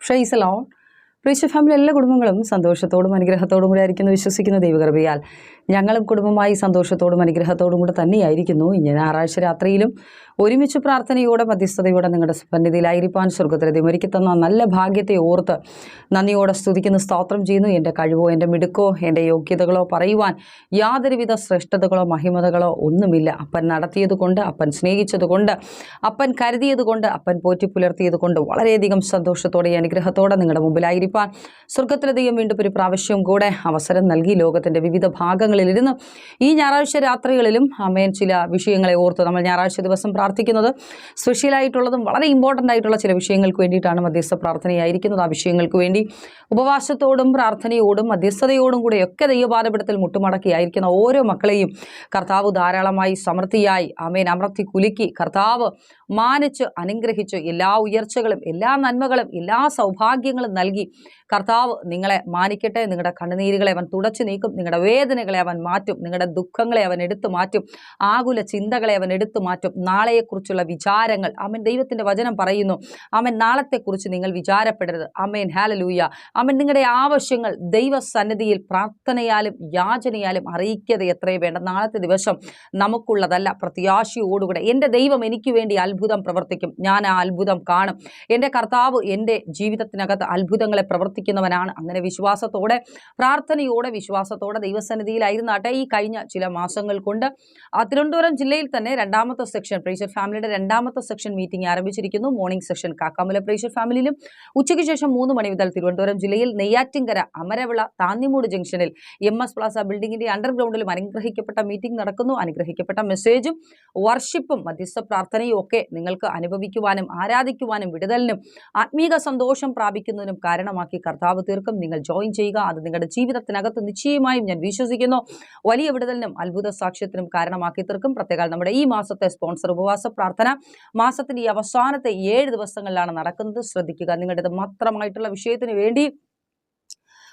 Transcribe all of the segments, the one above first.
ഷെയ്സലോൺ പ്രീശ family എല്ലാ കുടുംബങ്ങളും സന്തോഷത്തോടും അനുഗ്രഹത്തോടും കൂടി ആയിരിക്കുന്നു വിശ്വസിക്കുന്ന ദൈവകൃപയാൽ. ഞങ്ങളും കുടുംബമായി സന്തോഷത്തോടും അനുഗ്രഹത്തോടും കൂടെ തന്നെയായിരിക്കുന്നു. ഇനി ഞായറാഴ്ച രാത്രിയിലും ഒരുമിച്ച് പ്രാർത്ഥനയോടെ മധ്യസ്ഥതയോടെ നിങ്ങളുടെ സന്നിധിയിലായിരിക്കാൻ സ്വർഗത്തിലെ ദൈവമൊരുക്കി തന്ന നല്ല ഭാഗ്യത്തെ ഓർത്ത് നന്ദിയോടെ സ്തുതിക്കുന്ന സ്തോത്രം ചെയ്യുന്നു. എന്റെ കഴിവോ എന്റെ മിടുക്കോ എന്റെ യോഗ്യതകളോ പറയുവാൻ യാതൊരുവിധ ശ്രേഷ്ഠതകളോ മഹിമതകളോ ഒന്നുമില്ല. അപ്പൻ നടത്തിയതുകൊണ്ട് അപ്പൻ സ്നേഹിച്ചതുകൊണ്ട് അപ്പൻ കരുതിയതുകൊണ്ട് അപ്പൻ പോറ്റി പുലർത്തിയത് കൊണ്ട് വളരെയധികം സന്തോഷത്തോടെ അനുഗ്രഹത്തോടെ നിങ്ങളുടെ മുമ്പിലായിരിക്കാൻ സ്വർഗത്തിലെ ദൈവം വീണ്ടും ഒരു പ്രാവശ്യം കൂടെ അവസരം നൽകി ലോകത്തിന്റെ വിവിധ ഭാഗങ്ങളിലിരുന്ന് ഈ ഞായറാഴ്ച രാത്രികളിലും അമേൻ ചില വിഷയങ്ങളെ ഓർത്ത് നമ്മൾ ഞായറാഴ്ച ദിവസം പ്രാർത്ഥിക്കുന്നത് സ്പെഷ്യലായിട്ടുള്ളതും വളരെ ഇമ്പോർട്ടന്റ് ആയിട്ടുള്ള ചില വിഷയങ്ങൾക്ക് വേണ്ടിയിട്ടാണ് മധ്യസ്ഥ പ്രാർത്ഥനയായിരിക്കുന്നത്. ആ വിഷയങ്ങൾക്ക് വേണ്ടി ഉപവാസത്തോടും പ്രാർത്ഥനയോടും മധ്യസ്ഥതയോടും കൂടെയൊക്കെ ദൈവപാദപീഠത്തിൽ മുട്ടുമടക്കിയായിരിക്കുന്ന ഓരോ മക്കളെയും കർത്താവ് ധാരാളമായി സമൃദ്ധിയായി അമേൻ അമർത്തി കുലുക്കി കർത്താവ് മാനിച്ച് അനുഗ്രഹിച്ച് എല്ലാ ഉയർച്ചകളും എല്ലാ നന്മകളും എല്ലാ സൗഭാഗ്യങ്ങളും നൽകി കർത്താവ് നിങ്ങളെ മാനിക്കട്ടെ നിങ്ങളുടെ കണ്ണുനീരുകളെ അവൻ തുടച്ചു നീക്കും നിങ്ങളുടെ വേദനകളെ അവൻ മാറ്റും നിങ്ങളുടെ ദുഃഖങ്ങളെ അവൻ എടുത്തു മാറ്റും ആകുല ചിന്തകളെ അവൻ എടുത്തു മാറ്റും. നാളെയെക്കുറിച്ചുള്ള വിചാരങ്ങൾ അവൻ ദൈവത്തിന്റെ വചനം പറയുന്നു. അവൻ നാളത്തെക്കുറിച്ച് നിങ്ങൾ വിചാരപ്പെടരുത്. അമ്മേൻ ഹാലലൂയ അമ്മൻ നിങ്ങളുടെ ആവശ്യങ്ങൾ ദൈവസന്നിധിയിൽ പ്രാർത്ഥനയാലും യാചനയാലും അറിയിക്കത് എത്രയും വേണ്ട. നാളത്തെ ദിവസം നമുക്കുള്ളതല്ല പ്രത്യാശയോടുകൂടെ. എന്റെ ദൈവം എനിക്ക് വേണ്ടി അത്ഭുതം പ്രവർത്തിക്കും. ഞാൻ ആ അത്ഭുതം കാണും. എന്റെ കർത്താവ് എന്റെ ജീവിതത്തിനകത്ത് അത്ഭുതങ്ങളെ പ്രവർത്തിക്കുന്നവനാണ്. അങ്ങനെ വിശ്വാസത്തോടെ പ്രാർത്ഥനയോടെ വിശ്വാസത്തോടെ ദൈവസന്നിധിയിലായിരുന്നാട്ടെ ഈ കഴിഞ്ഞ ചില മാസങ്ങൾ കൊണ്ട്. തിരുവനന്തപുരം ജില്ലയിൽ തന്നെ രണ്ടാമത്തെ സെക്ഷൻ പ്രേഷർ ഫാമിലിയുടെ രണ്ടാമത്തെ സെക്ഷൻ മീറ്റിംഗ് ആരംഭിച്ചിരിക്കുന്നു. മോർണിംഗ് സെക്ഷൻ കാക്കാമല പ്രേഷർ ഫാമിലിയിലും. ഉച്ചയ്ക്ക് ശേഷം മൂന്ന് മണി മുതൽ തിരുവനന്തപുരം ജില്ലയിൽ നെയ്യാറ്റിങ്കര അമരവിള താന്നിമൂട് ജംഗ്ഷനിൽ എം എസ് പ്ലാസ ബിൽഡിംഗിന്റെ അണ്ടർഗ്രൗണ്ടിലും അനുഗ്രഹിക്കപ്പെട്ട മീറ്റിംഗ് നടക്കുന്നു. അനുഗ്രഹിക്കപ്പെട്ട മെസ്സേജും വർഷിപ്പും മധ്യസ്ഥ പ്രാർത്ഥനയും ഒക്കെ നിങ്ങൾക്ക് അനുഭവിക്കുവാനും ആരാധിക്കുവാനും വിടുതലിനും ആത്മീക സന്തോഷം പ്രാപിക്കുന്നതിനും കാരണമാക്കി കർത്താവ് തീർക്കും. നിങ്ങൾ ജോയിൻ ചെയ്യുക. അത് നിങ്ങളുടെ ജീവിതത്തിനകത്ത് നിശ്ചയമായും ഞാൻ വിശ്വസിക്കുന്നു. വലിയ വിടുതലിനും അത്ഭുത സാക്ഷ്യത്തിനും കാരണമാക്കി തീർക്കും. പ്രത്യേക നമ്മുടെ ഈ മാസത്തെ സ്പോൺസർ ഉപവാസ പ്രാർത്ഥന. മാസത്തിന്റെ ഈ അവസാനത്തെ ഏഴ് ദിവസങ്ങളിലാണ് നടക്കുന്നത്. ശ്രദ്ധിക്കുക. നിങ്ങളുടേത് മാത്രമായിട്ടുള്ള വിഷയത്തിന് വേണ്ടി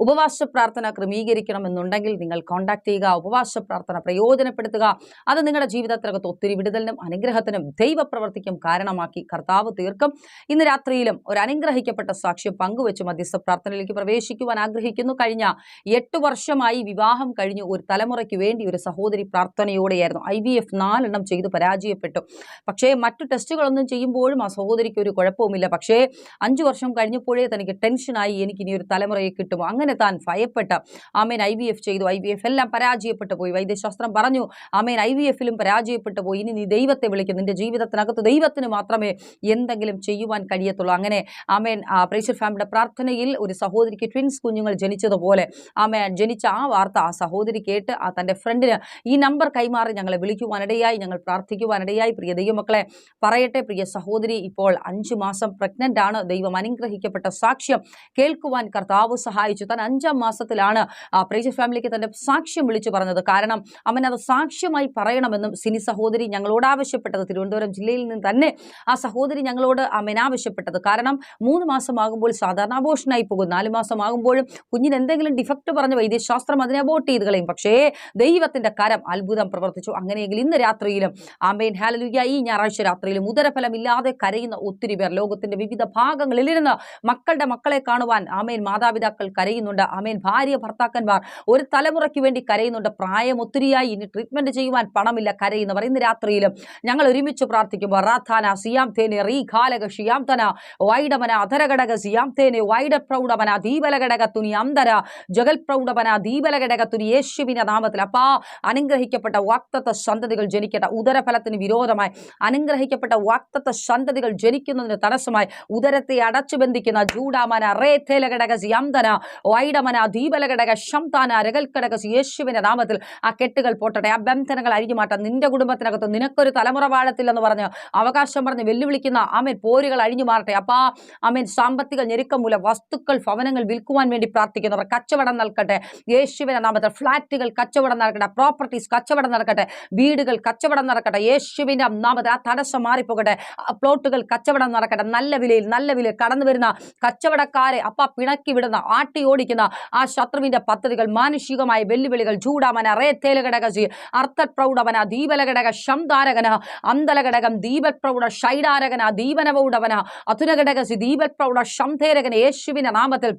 ഉപവാസ പ്രാർത്ഥന ക്രമീകരിക്കണമെന്നുണ്ടെങ്കിൽ നിങ്ങൾ കോൺടാക്ട് ചെയ്യുക ഉപവാസ പ്രാർത്ഥന പ്രയോജനപ്പെടുത്തുക. അത് നിങ്ങളുടെ ജീവിതത്തിനകത്ത് ഒത്തിരി വിടുതലിനും അനുഗ്രഹത്തിനും ദൈവപ്രവർത്തിക്കും കാരണമാക്കി കർത്താവ് തീർക്കും. ഇന്ന് രാത്രിയിലും ഒരു അനുഗ്രഹിക്കപ്പെട്ട സാക്ഷ്യം പങ്കുവെച്ച് മധ്യസ്ഥ പ്രാർത്ഥനയിലേക്ക് പ്രവേശിക്കുവാൻ ആഗ്രഹിക്കുന്നു. കഴിഞ്ഞ എട്ട് വർഷമായി വിവാഹം കഴിഞ്ഞ് ഒരു തലമുറയ്ക്ക് വേണ്ടി ഒരു സഹോദരി പ്രാർത്ഥനയോടെയായിരുന്നു. ഐ വി എഫ് നാലെണ്ണം ചെയ്ത് പരാജയപ്പെട്ടു. പക്ഷേ മറ്റു ടെസ്റ്റുകളൊന്നും ചെയ്യുമ്പോഴും ആ സഹോദരിക്ക് ഒരു കുഴപ്പവുമില്ല. പക്ഷേ അഞ്ചു വർഷം കഴിഞ്ഞപ്പോഴേ തനിക്ക് ടെൻഷനായി എനിക്ക് ഇനി ഒരു തലമുറയെ കിട്ടുമോ? അങ്ങനെ താൻ ഭയപ്പെട്ട്. ആമേൻ ഐ വി എഫ് ചെയ്തു. ഐ വി എഫ് എല്ലാം പരാജയപ്പെട്ടു പോയി. വൈദ്യശാസ്ത്രം പറഞ്ഞു ആമേൻ ഐ വി എഫിലും പരാജയപ്പെട്ടു പോയി. ഇനി നീ ദൈവത്തെ വിളിക്കും. നിന്റെ ജീവിതത്തിനകത്ത് ദൈവത്തിന് മാത്രമേ എന്തെങ്കിലും ചെയ്യുവാൻ കഴിയത്തുള്ളൂ. അങ്ങനെ ആമേൻ പ്രേഷർ ഫാമിലിയുടെ പ്രാർത്ഥനയിൽ ഒരു സഹോദരിക്ക് ട്വിൻസ് കുഞ്ഞുങ്ങൾ ജനിച്ചതുപോലെ ആമേൻ ജനിച്ച ആ വാർത്ത ആ സഹോദരി കേട്ട് ആ തന്റെ ഫ്രണ്ടിന് ഈ നമ്പർ കൈമാറി ഞങ്ങളെ വിളിക്കുവാനിടയായി. ഞങ്ങൾ പ്രാർത്ഥിക്കുവാനിടയായി. പ്രിയ ദൈവമക്കളെ പറയട്ടെ പ്രിയ സഹോദരി ഇപ്പോൾ അഞ്ചു മാസം പ്രഗ്നന്റ് ആണ്. ദൈവം അനുഗ്രഹിക്കപ്പെട്ട സാക്ഷ്യം കേൾക്കുവാൻ കർത്താവ് സഹായിച്ചു. താൻ അഞ്ചാം മാസത്തിലാണ് പ്രേഷർ ഫാമിലിക്ക് തന്റെ സാക്ഷ്യം വിളിച്ചു പറഞ്ഞത്. കാരണം അവൻ അത് സാക്ഷ്യമായി പറയണമെന്നും സിനി സഹോദരി ഞങ്ങളോട് ആവശ്യപ്പെട്ടത് തിരുവനന്തപുരം ജില്ലയിൽ നിന്ന് തന്നെ ആ സഹോദരി ഞങ്ങളോട് അമ്മൻ ആവശ്യപ്പെട്ടത്. കാരണം മൂന്ന് മാസമാകുമ്പോൾ സാധാരണ അബോഷനായി പോകും. നാല് മാസമാകുമ്പോഴും കുഞ്ഞിന് എന്തെങ്കിലും ഡിഫക്റ്റ് പറഞ്ഞ വൈദ്യശാസ്ത്രം അതിനെ അബോട്ട് ചെയ്ത് കളയും. പക്ഷേ ദൈവത്തിന്റെ കരം അത്ഭുതം പ്രവർത്തിച്ചു. അങ്ങനെയെങ്കിൽ ഇന്ന് രാത്രിയിലും ആമേൻ ഹാലലുയ ഈ ഞായറാഴ്ച രാത്രിയിലും ഉദരഫലമില്ലാതെ കരയുന്ന ഒത്തിരി പേർ ലോകത്തിന്റെ വിവിധ ഭാഗങ്ങളിലിരുന്ന് മക്കളുടെ മക്കളെ കാണുവാൻ ആമേൻ മാതാപിതാക്കൾ കരയുന്നുണ്ട് അമേൻ ഭാര്യ ഭർത്താക്കന്മാർ ഒരു തലമുറയ്ക്ക് വേണ്ടി കരയുന്നുണ്ട്. പ്രായം ഒത്തിരിയായി ഇനി ട്രീറ്റ്മെന്റ് ചെയ്യുവാൻ പണമില്ല കരയുന്നവർ. ഇന്ന് രാത്രിയിലും ഞങ്ങൾ ഒരുമിച്ച് പ്രാർത്ഥിക്കുമ്പോൾ റാഥാന സിയാം തേനെ റീ ഘാലക ഷിയാം തന വൈഡമന അധരഘടക സിയാം തേനെ വൈഡ പ്രൗഢമന ദീപലഘടക തുനി അന്തര ജഗൽ പ്രൗഢമന ദീപലഘടക തുനി യേശുവിന്റെ നാമത്തിൽ. അപ്പാ അനുഗ്രഹിക്കപ്പെട്ട വാക്തത്വ സന്തതികൾ ജനിക്കട്ടെ. ഉദരഫലത്തിന് വിരോധമായി അനുഗ്രഹിക്കപ്പെട്ട വാക്തത്വ സന്തതികൾ ജനിക്കുന്നതിന് തടസ്സമായി ഉദരത്തെ അടച്ചു ബന്ധിക്കുന്ന ജൂഡാമന റേ തേലഘടക സിയാം സിയാന്തന വൈഡമന ദീപലഘടക ശംതാന രകൽക്കടക യേശുവിന്റെ നാമത്തിൽ ആ കെട്ടുകൾ പൊട്ടട്ടെ. ആ ബന്ധനങ്ങൾ അഴിഞ്ഞു മാറ്റാം നിന്റെ കുടുംബത്തിനകത്ത് നിനക്കൊരു തലമുറ വാഴത്തില്ലെന്ന് പറഞ്ഞ് അവകാശം പറഞ്ഞ് വെല്ലുവിളിക്കുന്ന ആമേൻ പോരുകൾ അഴിഞ്ഞു മാറട്ടെ അപ്പാ ആമേൻ സാമ്പത്തിക ഞെരുക്കം മൂലം വസ്തുക്കൾ ഭവനങ്ങൾ വിൽക്കുവാൻ വേണ്ടി പ്രാർത്ഥിക്കുന്നവർ കച്ചവടം നൽകട്ടെ. യേശുവിന്റെ നാമത്തിൽ ഫ്ളാറ്റുകൾ കച്ചവടം നടക്കട്ടെ. പ്രോപ്പർട്ടീസ് കച്ചവടം നടക്കട്ടെ. വീടുകൾ കച്ചവടം നടക്കട്ടെ. യേശുവിന്റെ നാമത്തിൽ ആ തടസ്സം മാറിപ്പോകട്ടെ. പ്ലോട്ടുകൾ കച്ചവടം നടക്കട്ടെ. നല്ല വിലയിൽ നല്ല വിലയിൽ കടന്നു വരുന്ന കച്ചവടക്കാരെ അപ്പ പിണക്കി വിടുന്ന ആട്ടി തകർത്തൊടിക്കുന്ന ആ ശത്രുവിന്റെ പദ്ധതികൾ മാനുഷികമായ വെല്ലുവിളികൾ ചൂടാമന റേത്തേലഘടകസി അർത്ഥപ്രൗഢവന ദീപലഘടക ശംധാരകന അന്തലഘടകം ദീപപ്രൗഢ ഷൈഡാരകന ദീപനവൗഢവന അധുരഘടകസി ദീപപ്രൗഢ ശംധേരകന യേശുവിന്റെ നാമത്തിൽ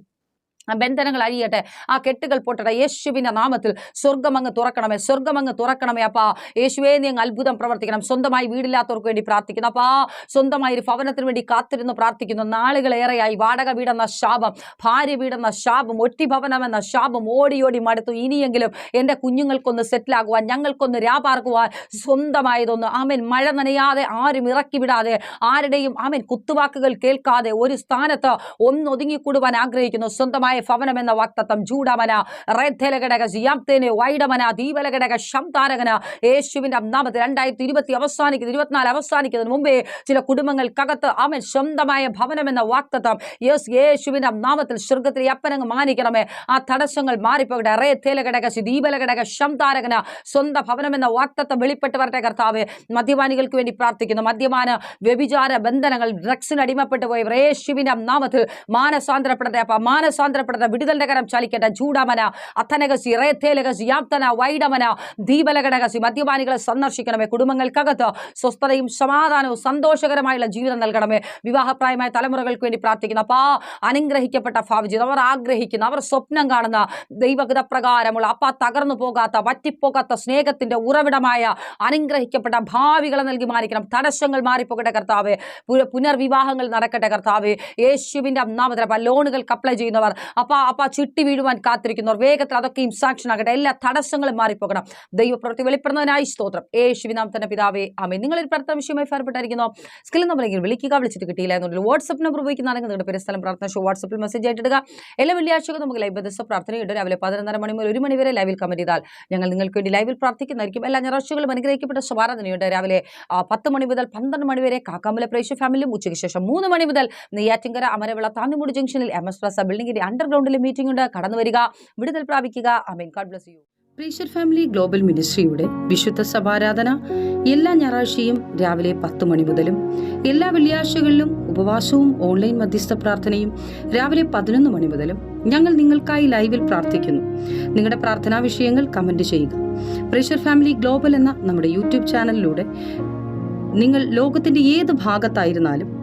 ബന്ധനങ്ങൾ അഴിയട്ടെ. ആ കെട്ടുകൾ പൊട്ടട്ടെ യേശുവിന്റെ നാമത്തിൽ സ്വർഗം അങ്ങ് തുറക്കണമേ സ്വർഗം അങ്ങ് തുറക്കണമേ അപ്പാ. യേശുവേ നീ അങ്ങ് അത്ഭുതം പ്രവർത്തിക്കണം. സ്വന്തമായി വീടില്ലാത്തവർക്ക് വേണ്ടി പ്രാർത്ഥിക്കുന്നു അപ്പാ സ്വന്തമായി ഒരു ഭവനത്തിന് വേണ്ടി കാത്തിരുന്ന് പ്രാർത്ഥിക്കുന്നു. നാളുകളേറെയായി വാടക വീടെന്ന ശാപം ഭാര്യ വീടെന്ന ശാപം ഒറ്റി ഭവനമെന്ന ശാപം ഓടി ഓടി മടുത്തു. ഇനിയെങ്കിലും എന്റെ കുഞ്ഞുങ്ങൾക്കൊന്ന് സെറ്റിലാകുവാൻ ഞങ്ങൾക്കൊന്ന് രാപാർക്കുവാൻ സ്വന്തമായതൊന്ന്. ആമൻ. മഴ നനയാതെ ആരും ഇറക്കി വിടാതെ ആരുടെയും ആമൻ കുത്തുവാക്കുകൾ കേൾക്കാതെ ഒരു സ്ഥാനത്ത് ഒന്നൊതുങ്ങിക്കൂടുവാൻ ആഗ്രഹിക്കുന്നു. സ്വന്തമായ ഭവനം എന്ന വാക്തത്വം ചൂടമന റേദ്ധലഘടക സിയാംതേന് വൈഡമന ദീപലഘടക ശംതാരകന യേശുവിന്റെ നാമത്തിൽ രണ്ടായിരത്തി ഇരുപത്തി അവസാനിക്കുന്നത് ഇരുപത്തിനാല് അവസാനിക്കുന്നതിന് മുമ്പേ ചില കുടുംബങ്ങൾക്കകത്ത് അവൻ സ്വന്തമായ ഭവനം എന്ന വാക്തത്വം യേസ് യേശുവിന്റെ നാമത്തിൽ സ്വർഗത്തിലെ അപ്പനങ്ങ് മാനിക്കണമേ. ആ തടസ്സങ്ങൾ മാറിപ്പോകട്ടെ. റേത്തേലഘടക ദീപലഘടക ശംതാരകന സ്വന്തം ഭവനം എന്ന വാക്തത്വം വെളിപ്പെട്ട് വരട്ടെ കർത്താവ്. മദ്യപാനികൾക്ക് വേണ്ടി പ്രാർത്ഥിക്കുന്നു. മദ്യപാന വ്യഭിചാര ബന്ധനങ്ങൾ ഡ്രഗ്സിന് അടിമപ്പെട്ടു പോയവർ യേശുവിന്റെ നാമത്തിൽ മാനസാന്തരപ്പെടട്ടെ. അപ്പ മാനസാന്തരപ്പെടട്ടെ വിടുതലിന്റെ കരം ചലിക്കട്ടെ ചൂടാമന അത്തനകസി റേത്തേലകസി യാപ്തന വൈഡമന ദീപലകടകസി മദ്യപാനികളെ സന്ദർശിക്കണമേ കുടുംബങ്ങൾക്കകത്ത്. സ്വസ്ഥതയും സമാധാനവും സന്തോഷകരമായുള്ള ജീവിതം നൽകണമേ. വിവാഹപ്രായമായ തലമുറകൾക്ക് വേണ്ടി പ്രാർത്ഥിക്കുന്ന. അപ്പാ അനുഗ്രഹിക്കപ്പെട്ട ഭാവിജിത് അവർ ആഗ്രഹിക്കുന്ന. അവർ സ്വപ്നം കാണുന്ന ദൈവഗത പ്രകാരമുള്ള അപ്പ തകർന്നു പോകാത്ത വറ്റിപ്പോകാത്ത സ്നേഹത്തിന്റെ ഉറവിടമായ അനുഗ്രഹിക്കപ്പെട്ട ഭാവികളെ നൽകി മാനിക്കണം. തടസ്സങ്ങൾ മാറിപ്പോകട്ടെ കർത്താവ്. പുനർവിവാഹങ്ങൾ നടക്കട്ടെ കർത്താവ്. യേശുവിന്റെ നാമത്തിൽ ലോണുകൾക്ക് അപ്ലൈ ചെയ്യുന്നവർ അപ്പ അപ്പ ചിട്ടി വീഴുവാൻ കാത്തിരിക്കുന്നവർ വേഗത്തിൽ അതൊക്കെ സാക്ഷൻ ആകട്ടെ എല്ലാ തടസ്സങ്ങളും മാറിപ്പോകണം. ദൈവപ്രവൃത്തി വെളിപ്പെടുന്നതിനായി സ്തോത്രം. യേശുവിനാം തന്നെ പിതാവേ അമ്മ നിങ്ങളിൽ പ്രാർത്ഥന വിഷയമായി ഫേർപ്പെട്ടായിരിക്കുന്നു സ്കിൽ നമ്മളെങ്കിൽ വിളിക്കുക വിളിച്ചിട്ട് കിട്ടിയില്ല എന്നുണ്ടെങ്കിൽ വാട്സ്ആപ്പ് നമ്പർ ഉപയോഗിക്കുന്നതാണെങ്കിൽ നിങ്ങളുടെ പേര് സ്ഥലം പ്രാർത്ഥന ഷോ വാട്സ്ആപ്പിൽ മെസ്സേജ് ആയിട്ടിടുക എല്ലാ വെള്ളിയാഴ്ചകളും നമുക്ക് ലൈവ് ദിവസം പ്രാർത്ഥനയുണ്ട് രാവിലെ പതിനൊന്നര മണി മുതൽ ഒരു മണി വരെ ലൈവിൽ കമന്റ് ചെയ്താൽ ഞങ്ങൾ നിങ്ങൾക്ക് വേണ്ടി ലൈവിൽ പ്രാർത്ഥിക്കുന്നതായിരിക്കും. എല്ലാ ഞായറാഴ്ചകളും അനുഗ്രഹിക്കപ്പെട്ട ശുഭാരാധനയുണ്ട്. രാവിലെ പത്ത് മണി മുതൽ പന്ത്രണ്ട് മണി വരെ കാക്കാമല പ്രേക്ഷ ഫാമിലിയും ഉച്ചയ്ക്ക് ശേഷം മൂന്ന് മണി മുതൽ നെയ്യാറ്റിങ്കര അമരവിള താന്നിമൂട് ജംഗ്ഷനിൽ എം എസ് പ്ലസ് ബിൽഡിംഗിന്റെ അണ്ടർഗ്രൗണ്ടിലെ മീറ്റിംഗ് ഉണ്ട്. കടന്നു വരിക. വിടുതൽ പ്രാപിക്കുക. ഗോഡ് പ്രീഷർ ഫാമിലി ഗ്ലോബൽ മിനിസ്ട്രിയുടെ വിശുദ്ധ സഭാരാധന എല്ലാ ഞായറാഴ്ചയും രാവിലെ പത്ത് മണി മുതലും എല്ലാ വെള്ളിയാഴ്ചകളിലും ഉപവാസവും ഓൺലൈൻ മധ്യസ്ഥ പ്രാർത്ഥനയും രാവിലെ പതിനൊന്ന് മണി മുതലും ഞങ്ങൾ നിങ്ങൾക്കായി ലൈവിൽ പ്രാർത്ഥിക്കുന്നു. നിങ്ങളുടെ പ്രാർത്ഥനാ വിഷയങ്ങൾ കമന്റ് ചെയ്യുക. പ്രഷർ ഫാമിലി ഗ്ലോബൽ എന്ന നമ്മുടെ യൂട്യൂബ് ചാനലിലൂടെ നിങ്ങൾ ലോകത്തിന്റെ ഏത് ഭാഗത്തായിരുന്നാലും